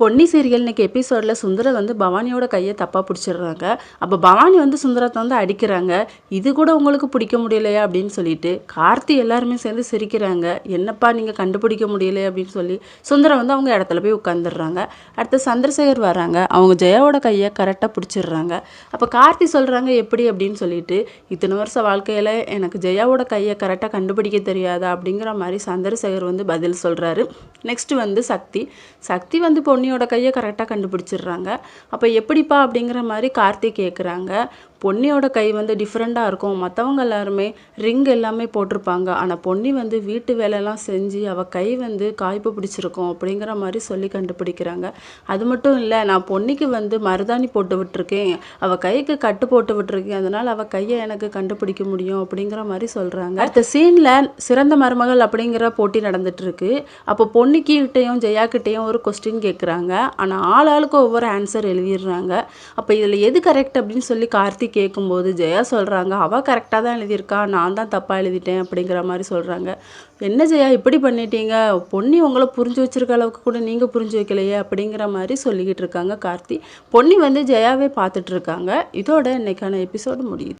Ponni serial இன்னைக்கு எபிசோடில் சுந்தர வந்து பவானியோட கையை தப்பாக பிடிச்சிடுறாங்க. அப்போ பவானி வந்து சுந்தரத்தை வந்து அடிக்கிறாங்க. இது கூட உங்களுக்கு பிடிக்க முடியலையா அப்படின்னு சொல்லிட்டு கார்த்தி எல்லாருமே சேர்ந்து சிரிக்கிறாங்க. என்னப்பா நீங்கள் கண்டுபிடிக்க முடியலையே அப்படின்னு சொல்லி சுந்தரம் வந்து அவங்க இடத்துல போய் உட்காந்துடுறாங்க அடுத்து சந்திரசேகர் வராங்க. அவங்க ஜெயாவோட கையை கரெக்டாக பிடிச்சிடுறாங்க. அப்போ கார்த்தி சொல்கிறாங்க எப்படி அப்படின்னு சொல்லிட்டு இத்தனை வருஷம் வாழ்க்கையில் எனக்கு ஜெயாவோட கையை கரெக்டாக கண்டுபிடிக்க தெரியாதா அப்படிங்கிற மாதிரி சந்திரசேகர் வந்து பதில் சொல்கிறாரு நெக்ஸ்ட் வந்து சக்தி. சக்தி வந்து பொன்னி சோனியோட கையை கரெக்டாக கண்டுபிடிச்சிடுறாங்க. அப்போ எப்படிப்பா அப்படிங்கிற மாதிரி கார்த்திக் கேட்குறாங்க பொன்னியோட கை வந்து டிஃப்ரெண்ட்டாக இருக்கும். மற்றவங்க எல்லாருமே ரிங் எல்லாமே போட்டிருப்பாங்க. ஆனால் பொன்னி வந்து வீட்டு வேலையெல்லாம் செஞ்சு அவள் கை வந்து காய்ப்பு பிடிச்சிருக்கும் அப்படிங்கிற மாதிரி சொல்லி கண்டுபிடிக்கிறாங்க. அது மட்டும் இல்லை நான் பொன்னிக்கு வந்து மருதாணி போட்டு விட்டுருக்கேன். அவள் கைக்கு கட்டு போட்டு விட்டுருக்கேன். அதனால் அவள் கையை எனக்கு கண்டுபிடிக்க முடியும் அப்படிங்கிற மாதிரி சொல்கிறாங்க அடுத்த சீனில் சிறந்த மருமகள் அப்படிங்கிற போட்டி நடந்துட்டுருக்கு. அப்போ பொன்னிக்கிட்டையும் ஜெயாக்கிட்டையும் ஒரு கொஸ்டின் கேட்குறாங்க ஆனால் ஆள் ஆளுக்கு ஒவ்வொரு ஆன்சர் எழுதிடுறாங்க. அப்போ இதில் எது கரெக்ட் அப்படின்னு சொல்லி கார்த்திக் கேட்கும்போது ஜெயா சொல்கிறாங்க அவள் கரெக்டாக தான் எழுதியிருக்கா நான் தான் தப்பாக எழுதிட்டேன் அப்படிங்கிற மாதிரி சொல்கிறாங்க என்ன ஜெயா இப்படி பண்ணிட்டீங்க? பொன்னி உங்களை புரிஞ்சு வச்சிருக்க அளவுக்கு கூட நீங்கள் புரிஞ்சு வைக்கலையே அப்படிங்கிற மாதிரி சொல்லிக்கிட்டு இருக்காங்க கார்த்தி. பொன்னி வந்து ஜெயாவே பார்த்துட்டு இருக்காங்க. இதோட இன்னைக்கான எபிசோடு முடியுது.